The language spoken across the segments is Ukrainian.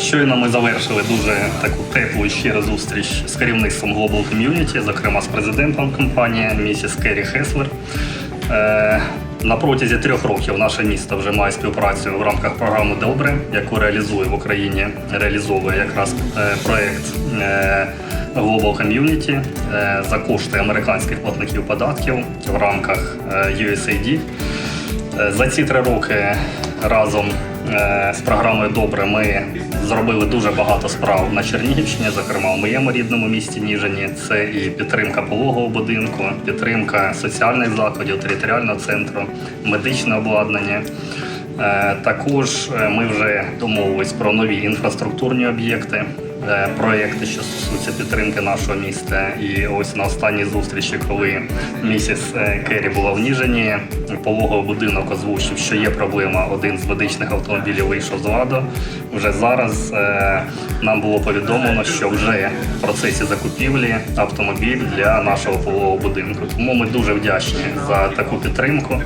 Щойно ми завершили дуже таку теплу і щиру зустріч з керівництвом Global Community, зокрема з президентом компанії місіс Керрі Хеслер. Е, На протязі трьох років наше місто вже має співпрацю в рамках програми Добре, яку реалізує в Україні, реалізовує якраз е, проект е, Global Community за кошти американських платників податків в рамках USAID. За ці три роки разом е, з програмою Добре ми зробили дуже багато справ на Чернігівщині, зокрема в моєму рідному місті Ніжині. Це і підтримка пологового будинку, підтримка соціальних закладів, територіального центру, медичне обладнання. Е, Також е, ми вже домовились про нові інфраструктурні об'єкти, проєкти, що стосуються підтримки нашого міста. І ось на останній зустрічі, коли місіс е, Керрі була в Ніжині, пологовий будинок озвучив, що є проблема. Один з медичних автомобілів вийшов з ладу. Вже зараз е, нам було повідомлено, що вже в процесі закупівлі автомобіль для нашого пологового будинку. Тому ми дуже вдячні за таку підтримку.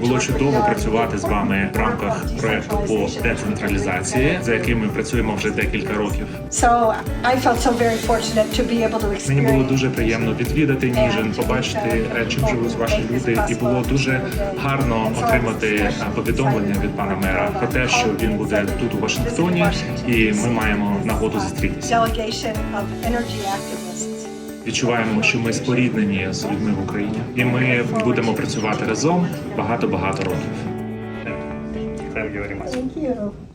Було чудово працювати з вами в рамках проекту по децентралізації, за яким ми працюємо вже декілька років. Мені було дуже приємно відвідати Ніжин, побачити, е, чим живуть ваші люди, і було дуже гарно отримати е, повідомлення від пана мера про те, що він буде тут у Вашингтоні, і ми маємо нагоду зустрітися. Відчуваємо, що ми споріднені з людьми в Україні, і ми будемо працювати разом багато багато років. Thank you very much. Thank you.